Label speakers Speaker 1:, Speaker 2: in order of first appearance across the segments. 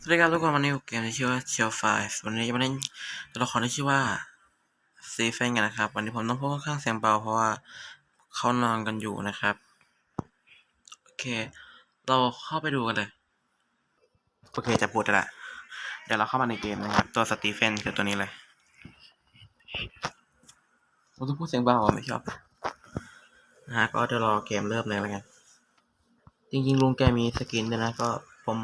Speaker 1: สวัสดีครับทุกคนวันนี้อยู่เกมที่ชื่อว่าเชียวไฟวันนี้จะมาเล่นตัวละครที่ชื่อว่าซีเฟนกันนะครับ วันนี้ผมต้องพูดค่อนข้างเสียงเบาเพราะว่าเขานอนกันอยู่นะครับ โอเค เราเข้าไปดูกันเลย โอเคจะพูดแล้วละเดี๋ยวเราเข้ามาในเกมนะครับ ตัวสตีเฟนคือตัวนี้เลยผมต้องพูดเสียงเบาอะไม่ชอบนะฮะก็เดี๋ยวรอเกมเริ่มเลยแล้วกัน จริงๆลุงแกมีสกินด้วยนะก็ผม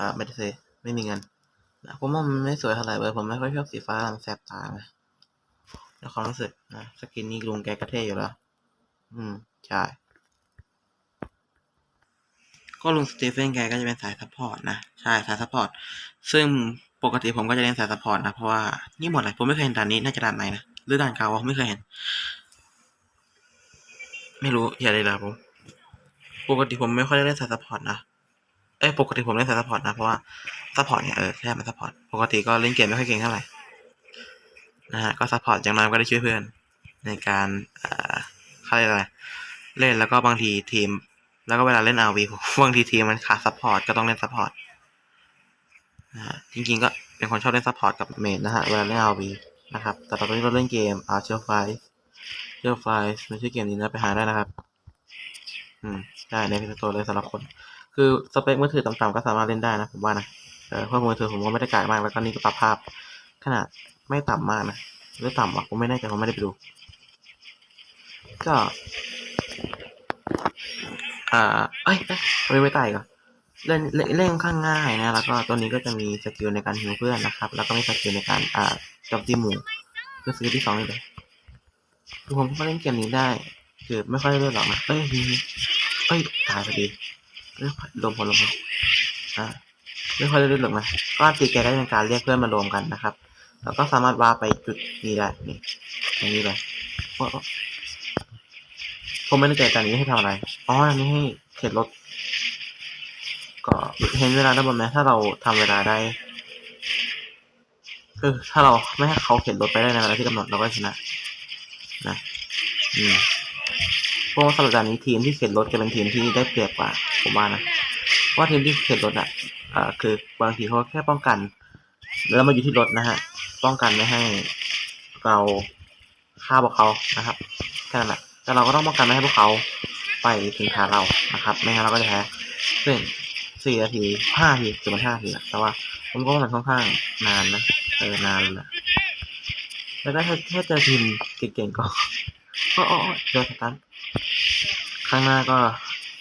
Speaker 1: อ่าไม่ได้ซื้อ ไม่มีเงินนะผมว่ามันไม่สวยเท่าไหร่เลยผมไม่ค่อยชอบสีฟ้ามันแสบตานะในความรู้สึกนะสกินนี้ลุงแกก็เท่อยู่แล้ว อืม ใช่ ก็ลุงสตีเฟนแกก็จะเป็นสายซัพพอร์ตนะ ใช่สายซัพพอร์ต ซึ่งปกติผมก็จะเล่นสายซัพพอร์ตนะ เพราะว่า นี่หมดเลยผมไม่เคยเห็นด่านนี้น่าจะด่านไหนนะ หรือด่านเก่าผมไม่เคยเห็น ไม่รู้อย่าเลยนะผม ปกติผมไม่ค่อยได้เล่นสายซัพพอร์ตนะ เอ้ยปกติผมเล่นสายซัพพอร์ตนะ เพราะว่า ซัพพอร์ตเนี่ยเออใช่มันซัพพอร์ตปกติก็เล่นเกมไม่ค่อยเก่งเท่าไหร่นะฮะก็ซัพพอร์ตอย่างน้อยก็ได้ช่วยเพื่อน ในการเอ่อเขาเรียกอะไรเล่นแล้วก็บางทีทีม แล้วก็เวลาเล่นอาวีบางทีทีมมันขาดซัพพอร์ตก็ต้องเล่นซัพพอร์ตนะฮะจริงๆก็เป็นคนชอบเล่นซัพพอร์ตกับเมนนะฮะเวลาเล่นอาวีนะครับ แต่ตอนนี้เราเล่นเกมอาร์เชอร์ไฟเชอร์ไฟไม่ใช่เกมนี้นะไปหาได้นะครับ อืมได้ในพิเศษตัวเลยสำหรับคน คือสเปคมือถือต่ำๆก็สามารถเล่นได้นะผมว่านะ เออเพราะมือถือผมก็ไม่ได้กากมาก แล้วก็นี่ก็ปรับภาพ ขนาดไม่ต่ำมากนะหรือต่ำวะผมไม่แน่ใจผมไม่ได้ไปดู ก็ อ่าเอ้ยเอ้ยไม่ไม่ตายก่อนเล่นเล่นข้างง่ายนะ แล้วก็ตัวนี้ก็จะมีสกิลในการฮิวเพื่อนนะครับ แล้วก็มีสกิลในการอ่าจมตีหมู่คือสกิลที่สองนี่เลยคือผมก็เล่นเกมนี้ได้ คือไม่ค่อยเล่นหรอกนะเอ้ยเอ้ยตายพอดีเอ้ยรวมพอลมพลอ่า ไม่ค่อยได้เล่นหรอกนะก็ตีแกได้เป็นการเรียกเพื่อนมารวมกันนะครับ แล้วก็สามารถว่าไปจุดนี้ได้นี่อย่างนี้เลยผมไม่ได้ใจตอนนี้ให้ทำอะไรอ๋อนนี้ให้เข็นรถก็เห็นเวลาได้บนไหมถ้าเราทำเวลาได้คือถ้าเราไม่ให้เขาเข็นรถไปได้ในเวลาที่กำหนดเราก็ชนะนะอืมเพราะว่าสำหรับด่านนี้ทีมที่เข็นรถจะเป็นทีมที่ได้เปรียบกว่าผมว่านะ ว่าทีมที่เข็นรถอะอ่าคือบางทีเขาแค่ป้องกัน แล้วมาอยู่ที่รถนะฮะ ป้องกันไม่ให้เราฆ่าพวกเขานะครับแค่นั้นแหละแต่เราก็ต้องป้องกันไม่ให้พวกเขาไปถึงฐานเรานะครับ ไม่งั้นเราก็จะแพ้ซึ่งสี่นาทีห้านาทีคือมันห้านาทีนะแต่ว่าผมก็มันค่อนข้างนานนะเออนานเลยนะแล้วก็ถ้าถ้าจอทีมเก่งๆก็ก็อ๋อเจอสตันข้างหน้าก็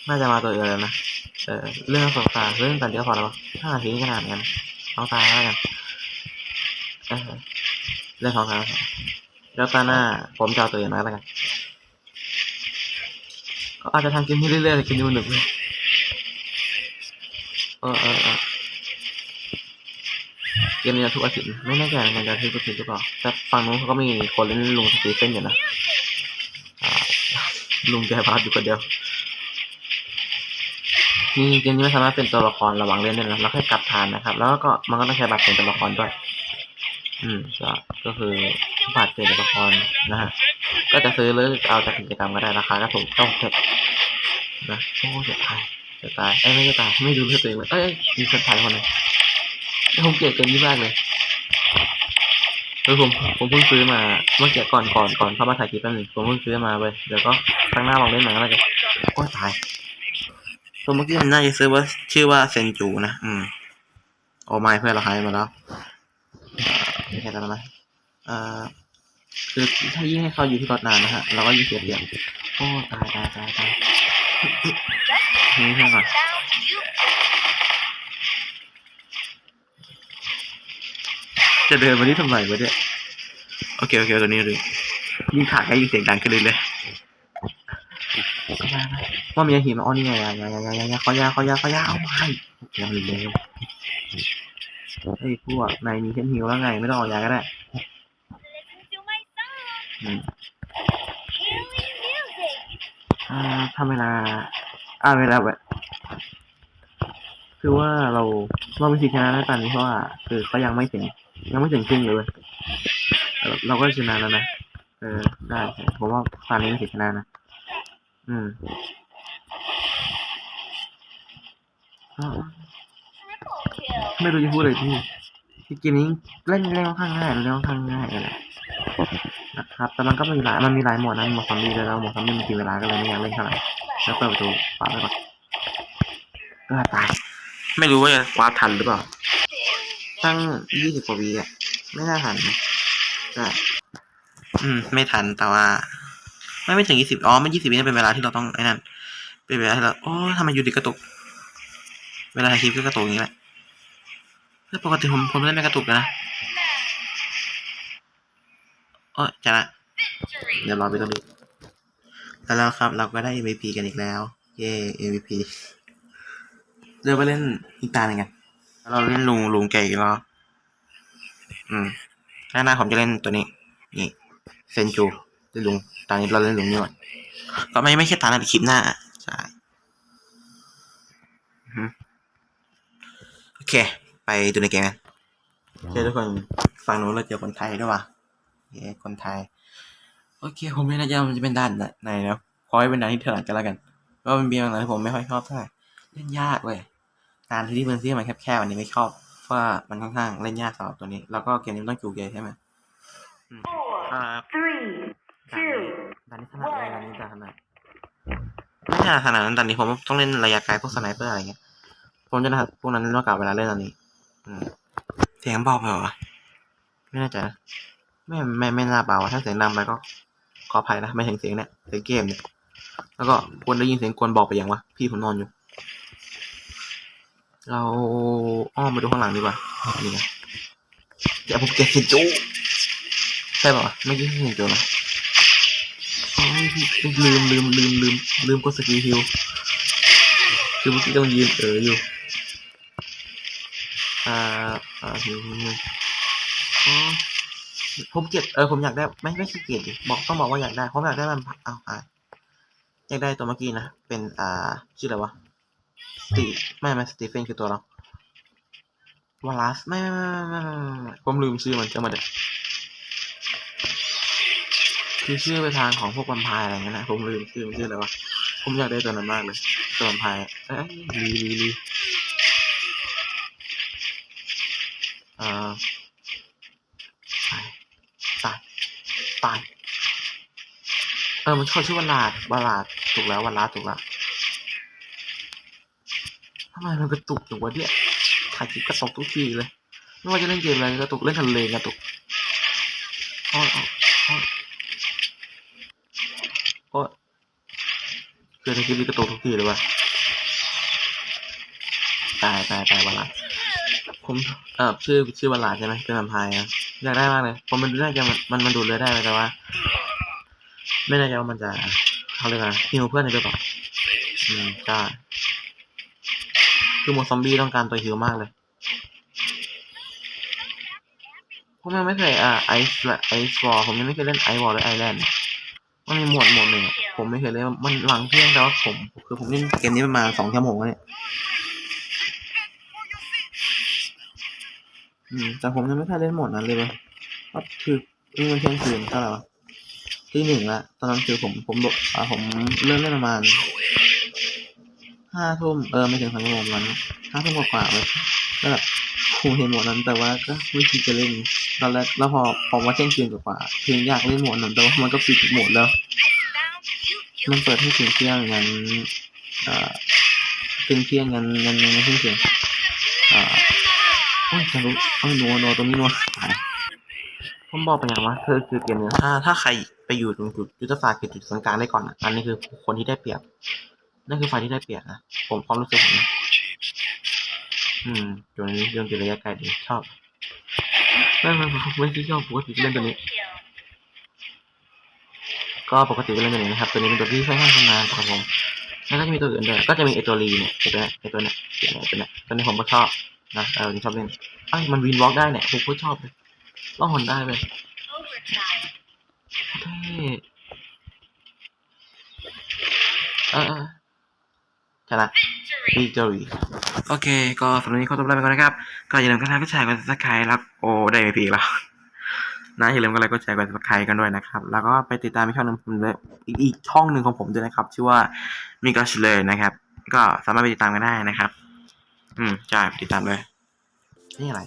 Speaker 1: น่าจะมาตัวเดียวแล้วนะ เออเรื่องสงสาเรื่องตันเดียวพอแล้วห้านาทีขนาดนั้นต้องตาแล้วกันเรื่องของทาแล้วตาหน้าผมจะเอาตัวอย่างนั้นแล้วกันก็อาจจะทำเกมนี้เรื่อยๆกมนี้มันหนุกเลยเออเออเออเกมนี้ทุกอาทิตย์นะไม่แน่ใจมันจะทุกอาทิตย์หรือเปล่าแต่ฝั่งนู้นเขาก็มีคนเล่นลุงสตีเฟนอยู่นะลุงแกพาร์ทอยู่คนเดียว นี่เกมนี้ไม่สามารถเป็นตัวละครระหว่างเล่นได้นะเราแค่กลับฐานนะครับ แล้วก็มันก็ต้องใช้บัตรเป็นตัวละครด้วย อืมก็ก็คือบัตรเป็นตัวละครนะฮะก็จะซื้อหรือเอาจากกิจกรรมก็ได้ราคาก็ถูกต้องเถอะนะโอ้จะตายจะตายไอ้ยไม่จะตายไม่ดูเลือตัวเองเลยเอ้ยมีคนตายคนหนึงผมเกลียดเกมนี้มากเลยคือผมผมเพิ่งซื้อมาเมื่อกี้ก่อนก่อนก่อนเข้ามาถ่ายคลิปแป๊บนึงผมเพิ่งซื้อมาเว้ยเดี๋ยวก็ครั้งหน้าลองเล่นหน่อยก็แล้กันโอ้ยตาย ตัวเมื่อกี้มันน่าจะซื้อว่าชื่อว่าเซนจูนะ อืม โอ้ไม่เพื่อนเราหายมาแล้วไม่ใช่แล้วนะเอ่อคือถ้ายิ่งให้เขาอยู่ที่รถนานนะฮะเราก็ยิ่งเสียเปรียบโอ้ตายตายตายตายนี่เพื่อนก่อนจะเดินมาที่ทำไมวะเนี่ยโอเคโอเคตัวนี้เลยยิ่งขาดให้ยิ่งเสียงดังขึ้นเรื่อย ว่ามีหิมอ๋อนี่ไงยายายายายาขอยาขอยาขอยาเอาไปเดี๋ยวเร็วไอ้พวกนายมีเช่นหิวแล้วไงไม่ต้องเอายาก็ได้
Speaker 2: Listen to my song.
Speaker 1: อืม
Speaker 2: Healing music.
Speaker 1: อ่าทำเวลาอ่าเวลาแบบคือว่าเราเราเป็นสิชนะแล้วตอนนี้เพราะว่าคือเขายังไม่ถึง ยังไม่ถึงครึ่งเลยเราก็ชนะแล้วนะเออได้ผมว่าตอนนี้เป็นสิชนะนะ อืมอ๋อไม่รู้จะพูดเลยพี่ที่เกมนี้เล่นเล่นข้างง่ายเล่นข้างง่ายเลยนะครับ แต่มันก็มีหลายมันมีหลายโหมดนะโหมดซอมบี้ด้วยแล้วโหมดซอมบี้มันกินเวลาก็เลยไม่อยากเล่นเท่าไหร่แล้วเปิดประตูฝาไปก่อนก็ตาย ไม่รู้ว่าจะคว้าทันหรือเปล่า ตั้งยี่สิบกว่าวีอะ ไม่น่าทันนะก็อืม ไม่ทันแต่ว่า ไม่ไม่ถึงยี่สิบอ๋อไม่ยี่สิบวินเป็นเวลาที่เราต้องไอ้นั่นเป็นเวลาที่เราโอ้ทำไมอยู่ดีกระตุก เวลาถ่ายคลิปก็กระตุกอย่างนี้แหละแต่ปกติผมผมเล่นไม่กระตุกนะโอ้จะละเดี๋ยวรอไปตรงนี้แล้วแล้วครับ เราก็ได้ MVP กันอีกแล้ว เย้ MVP เดี๋ยวไปเล่นอีกตาหนึ่งกันเราเล่นลุงลุงเก่อีกแล้วอืมหน้าหน้าผมจะเล่นตัวนี้ นี่เซนจูเล่นลุง ตอนนี้เราเล่นลุงนี่ก่อนก็ไม่ไม่ใช่ตาหน้าแต่คลิปหน้าใช่อือฮึโอเค ไปดูในเกมกันโอเคทุกคนฝั่งนู้นเราเจอคนไทยด้วยว่ะเย้คนไทย โอเค ผมไม่แน่ใจว่ามันจะเป็นด้านไหนนะขอให้เป็นด้านที่ถนัดกันแล้วกันเพราะมันมีบางด้านที่ผมไม่ค่อยชอบเท่าไหร่เล่นยากเว้ยการที่พื้นที่มันแคบๆอันนี้ไม่ชอบเพราะว่ามันค่อนข้างเล่นยากสำหรับตัวนี้ แล้วก็เกมนี้มันต้องจูเกยใช่ไหมอืม ครับ
Speaker 2: Three,
Speaker 1: ด่านนี้ด่านนี้ถนัดเลยด่านนี้ด่านถนัดไม่ถนัดขนาดนั้นด่านนี้ผมต้องเล่นระยะไกลพวกสไนเปอร์อะไรเงี้ยผมจะถนัดพวกนั้นมากกว่าเวลาเล่นอันนี้อืมเสียงเบาไปเหรอวะไม่แน่ใจนะไม่ไม่ไม่น่าเบาอะถ้าเสียงดังไปก็ขออภัยนะไม่ถึงเสียงเนี่ยเสียงเกมเนี่ยแล้วก็ควรได้ยินเสียงกวนบอกไปยังวะพี่ผมนอนอยู่ เราอ้อมไปดูข้างหลังดีกว่านี่ไงเดี๋ยวผมเก็บสิจูใช่ป่าวะไม่อกี้เห็นจูนะโอ้ย ลืมลืมลืมลืมลืมกดสกิลฮิวคือเมื่อกี้ต้องยืนเอออยู่ อ่า อ่าฮิวฮิวอ๋อผมเก็บเออผมอยากได้ไม่ไม่ขี้เกียจดิบอกต้องบอกว่าอยากได้ผมอยากได้มันเอาอ่าอยากได้ตัวเมื่อกี้นะเป็นอ่าชื่ออะไรวะสตีไม่ไม่สตีเฟนคือตัวเราวาลัสไม่ไม่ไม่ไม่ไม่ไม่ไม่ผมลืมชื่อมันจะมาเด็ก คือชื่อไปทางของพวกวัมไพร์อะไรเงี้ยนะผมลืมชื่อมันชื่ออะไรวะผมอยากได้ตัวนั้นมากเลยตัววัมไพร์เอ้ยลีลีลีเอ่อตายตายตายเออมันเขาชื่อวลาดวลาดถูกแล้ววลาดถูกแล้วทำไมมันกระตุกอย่างวะเนี่ยถ่ายคลิปกระตุกทุกทีเลยไม่ว่าจะเล่นเกมอะไรกระตุกเล่นทะเลกระตุกอ๋ออ๋ออ๋อ โอ้ คือในคลิปนี้กระตุกทุกทีเลยวะตายตายตายวลาดผมเออชื่อชื่อวลาดใช่ไหมเป็นแวมไพร์อะอยากได้มากเลยผมมันน่าจะมันมันดูดเลือดได้ไหมแต่ว่า ไม่แน่ใจว่ามันจะเขาเรียกว่าฮิวเพื่อนได้หรือเปล่าอืมใช่คือโมดซอมบี้ต้องการตัวฮิวมากเลยผมยังไม่เคยอ่าไอซ์ไอซ์วอลผมยังไม่เคยเล่นไอซ์วอลหรือไอแลนด์มันมีหมวดหมวดหนึ่งอะ ผมไม่เคยเล่นมันหลังเที่ยงแต่ว่าผม คือผมเล่นเกมนี้ประมาณสองชั่วโมงแล้วเนี่ยอืมแต่ผมยังไม่เคยเล่นหมดนั้นเลยว้ยเพราคือนี่มันเที่ยงคืนเท่าไหร่วะที่หนึ่งละตอนนั้นคือผมผมโดดอ่าผมเริ่มเล่นประมาณห้าทุ่มเออไม่ถึงสามชั่วโมงมันห้าทุ่มกว่าๆเลยแล้วแบบผมเห็นหมดนั้นแต่ว่าก็ไม่คิดจะเล่นตอนแรกแล้วพอพอว่าเที่ยงคืนกว่าๆถึงอยากเล่นหมดนั้นแต่ว่ามันก็ปิดหมดแล้ว มันเปิดให้ถึงเที่ยงงั้นเอ่อถึงเที่ยงงั้นงั้นงั้นไม่ถึงเที่ยงอ่าโอ้ยจะรู้เอ้ยนัวนัวตรงนี้นัวผมบอกไปอย่างว่าเธอคือเกมเนี้ยถ้าถ้าใครไปอยู่ตรงจุดยุทธศาสตร์คือจุดกางๆได้ก่อนอะอันนี้คือคนที่ได้เปรียบนั่นคือฝ่ายที่ได้เปรียบนะผมความรู้สึกผมนะอืมตัวนี้โยนจุดระยะไกลดีชอบไม่ไม่ไม่ไม่ชอบปกติเล่นตัวนี้ ก็ปกติก็เล่นตัวนี้นะครับ ตัวนี้เป็นตัวที่ค่อนข้างชำนาญครับผมแล้วก็จะมีตัวอื่นด้วยก็จะมีไอตัวรีเนี่ยไอตัวเนี้ยไอตัวเนี้ยไอตัวเนี้ยตัวนี้ผมก็ชอบนะเออชอบเล่นไอ้มันวินวอล์กได้เนี่ยผมก็ชอบเลยล่องหนได้เลยเท่เออเออชนะ
Speaker 2: Victory.
Speaker 1: วิกตอรีโอเค ก็สำหรับวันนี้ขอตัวลาไปก่อนนะครับ ก็อย่าลืมกดไลค์กดแชร์กดซับสไครต์แล้วโอ้ได้พีแล้ว นะอย่าลืมกดไลค์กดแชร์กดซับสไครกันด้วยนะครับ แล้วก็ไปติดตามอีกช่องหนึ่งผมด้วยอีกช่องหนึ่งของผมด้วยนะครับ ชื่อว่ามิกาชเลยนะครับ ก็สามารถไปติดตามกันได้นะครับ อืมใช่ไปติดตามเลยนี่อะไร